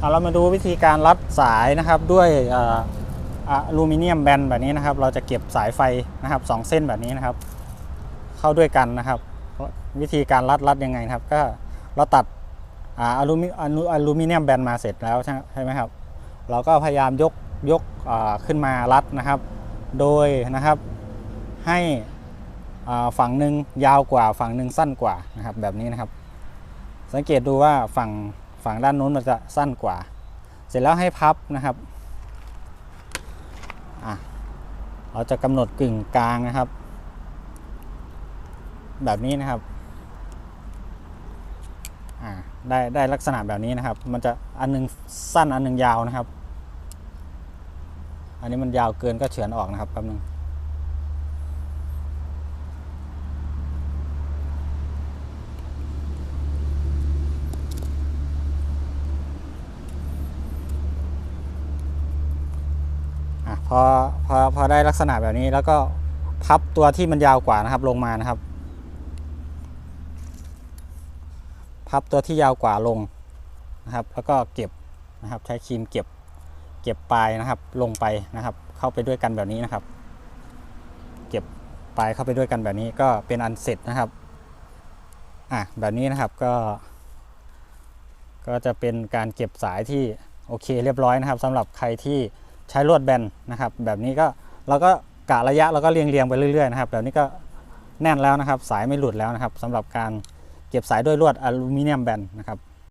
เอาเรามาดูวิธีการรัดสายนะครับด้วยอะลูมิเนียมแบนแบบนี้นะครับ เราจะเก็บสายไฟนะครับสองเส้นแบบนี้นะครับ เข้าด้วยกันนะครับ วิธีการรัดรัดยังไงครับ ก็เราตัดอลูมิอลูอลูมิเนียมแบนมาเสร็จแล้วใช่ไหมครับ เราก็พยายามยกยกขึ้นมารัดนะครับ โดยนะครับให้ฝั่งหนึ่งยาวกว่าฝั่งหนึ่งสั้นกว่านะครับแบบนี้นะครับ สังเกตดูว่าฝั่ง ฝั่งด้านนู้นมันจะสั้นกว่า เสร็จแล้วให้พับนะครับเราจะกำหนดกึ่งกลางนะครับ แบบนี้นะครับได้ได้ลักษณะแบบนี้นะครับ มันจะอันหนึงสั้นอันหนึงยาวนะครับ อันนี้มันยาวเกินก็เฉือนออกนะครับแป๊บนึง พอพอพอได้ลักษณะแบบนี้แล้วก็พับตัวที่มันยาวกว่านะครับลงมานะครับ พับตัวที่ยาวกว่าลงนะครับ แล้วก็เก็บนะครับใช้ครีมเก็บเก็บปลายนะครับลงไปนะครับ เข้าไปด้วยกันแบบนี้นะครับ เก็บปลายเข้าไปด้วยกันแบบนี้ก็เป็นอันเสร็จนะครับอะแบบนี้นะครับก็ ก็จะเป็นการเก็บสายที่โอเคเรียบร้อยนะครับสำหรับใครที่ ใช้ลวดแบนนะครับ แบบนี้ก็เราก็กะระยะเราก็เรียงเรียงๆไปเรื่อยๆนะครับแบบนี้ก็แน่นแล้วนะครับ สายไม่หลุดแล้วนะครับสำหรับการเก็บสายด้วยลวดอลูมิเนียมแบนนะครับ